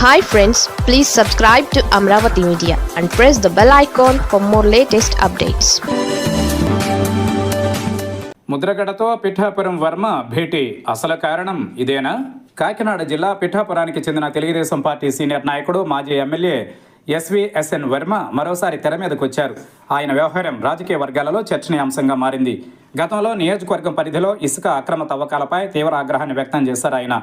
Hi friends please subscribe to Amaravati media and press the bell icon for more latest updates ముద్రగడతో Pithapuram Varma భేటీ. అసలు కారణం ఇదేనా? కాకినాడ జిల్లా పిఠాపురానికి చెందిన తెలుగుదేశం పార్టీ సీనియర్ నాయకుడు మాజీ ఎమ్మెల్యే ఎస్విఎస్ఎన్ వర్మ మరోసారి తెర మీదకు వచ్చారు. ఆయన వ్యవహారం రాజకీయ వర్గాలలో చర్చనీయాంశంగా మారింది. గతంలో నియోజకవర్గం పరిధిలో ఇసుక అక్రమ తవ్వకాలపై తీవ్ర ఆగ్రహాన్ని వ్యక్తం చేశారు ఆయన.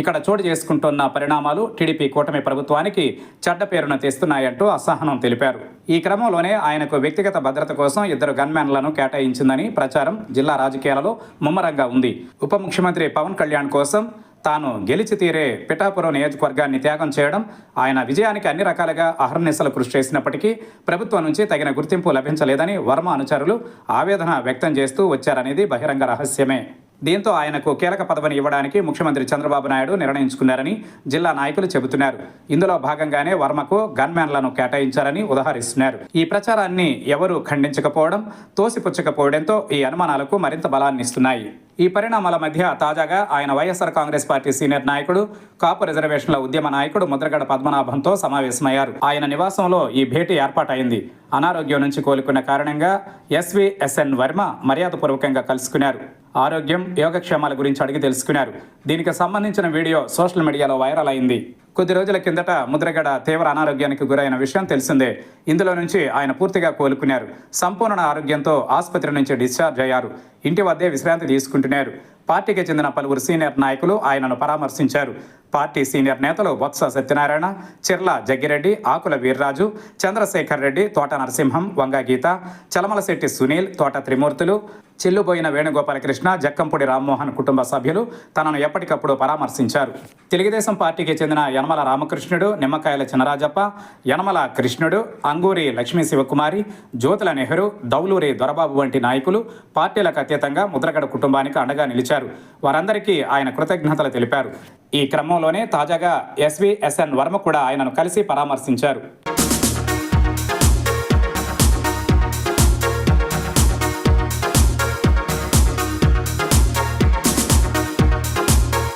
ఇక్కడ చోటు చేసుకుంటున్న పరిణామాలు టీడీపీ కూటమి ప్రభుత్వానికి చెడ్డ పేరును తెస్తున్నాయంటూ అసహనం తెలిపారు. ఈ క్రమంలోనే ఆయనకు వ్యక్తిగత భద్రత కోసం ఇద్దరు గన్మ్యాన్లను కేటాయించిందని ప్రచారం జిల్లా రాజకీయాలలో ముమ్మరంగా ఉంది. ఉప ముఖ్యమంత్రి పవన్ కళ్యాణ్ కోసం తాను గెలిచి తీరే పిఠాపురం నియోజకవర్గాన్ని త్యాగం చేయడం ఆయన విజయానికి అన్ని రకాలుగా అహర్నిశలు కృషి చేసినప్పటికీ ప్రభుత్వం నుంచి తగిన గుర్తింపు లభించలేదని వర్మ అనుచరులు ఆవేదన వ్యక్తం చేస్తూ వచ్చారనేది బహిరంగ రహస్యమే. దీంతో ఆయనకు కీలక పదవిని ఇవ్వడానికి ముఖ్యమంత్రి చంద్రబాబు నాయుడు నిర్ణయించుకున్నారని జిల్లా నాయకులు చెబుతున్నారు. ఇందులో భాగంగానే వర్మకు గన్మ్యాన్లను కేటాయించారని ఉదాహరిస్తున్నారు. ఈ ప్రచారాన్ని ఎవరూ ఖండించకపోవడం తోసిపుచ్చకపోవడంతో ఈ అనుమానాలకు మరింత బలాన్ని ఇస్తున్నాయి. ఈ పరిణామాల మధ్య తాజాగా ఆయన వైఎస్ఆర్ కాంగ్రెస్ పార్టీ సీనియర్ నాయకుడు కాపు రిజర్వేషన్ల ఉద్యమ నాయకుడు ముద్రగడ పద్మనాభంతో సమావేశమయ్యారు. ఆయన నివాసంలో ఈ భేటీ ఏర్పాటైంది. అనారోగ్యం నుంచి కోలుకున్న కారణంగా ఎస్విఎస్ఎన్ వర్మ మర్యాదపూర్వకంగా కలుసుకున్నారు. ఆరోగ్యం యోగక్షేమాల గురించి అడిగి తెలుసుకున్నారు. దీనికి సంబంధించిన వీడియో సోషల్ మీడియాలో వైరల్ అయింది. కొద్ది రోజుల కిందట ముద్రగడ తీవ్ర అనారోగ్యానికి గురైన విషయం తెలిసిందే. ఇందులో నుంచి ఆయన పూర్తిగా కోలుకున్నారు. సంపూర్ణ ఆరోగ్యంతో ఆసుపత్రి నుంచి డిశ్చార్జ్ అయ్యారు. ఇంటి వద్దే విశ్రాంతి తీసుకుంటున్నారు. పార్టీకి చెందిన పలువురు సీనియర్ నాయకులు ఆయనను పరామర్శించారు. పార్టీ సీనియర్ నేతలు బొత్స సత్యనారాయణ చిర్ల జగ్గిరెడ్డి ఆకుల వీర్రాజు చంద్రశేఖర్ రెడ్డి తోట నరసింహం వంగ గీత చలమలశెట్టి సునీల్ తోట త్రిమూర్తులు చెల్లుబోయిన వేణుగోపాలకృష్ణ జక్కంపూడి రామ్మోహన్ కుటుంబ సభ్యులు తనను ఎప్పటికప్పుడు పరామర్శించారు. తెలుగుదేశం పార్టీకి చెందిన యనమల రామకృష్ణుడు నిమ్మకాయల చినరాజప్ప యనమల కృష్ణుడు అంగూరి లక్ష్మీ శివకుమారి జ్యోతుల నెహ్రూ దౌలూరి దొరబాబు వంటి నాయకులు పార్టీలకు అతీతంగా ముద్రగడ కుటుంబానికి అండగా నిలిచారు. వారందరికీ ఆయన కృతజ్ఞతలు తెలిపారు. ఈ క్రమంలోనే తాజాగా ఎస్వీఎస్ఎన్ వర్మ కూడా ఆయనను కలిసి పరామర్శించారు.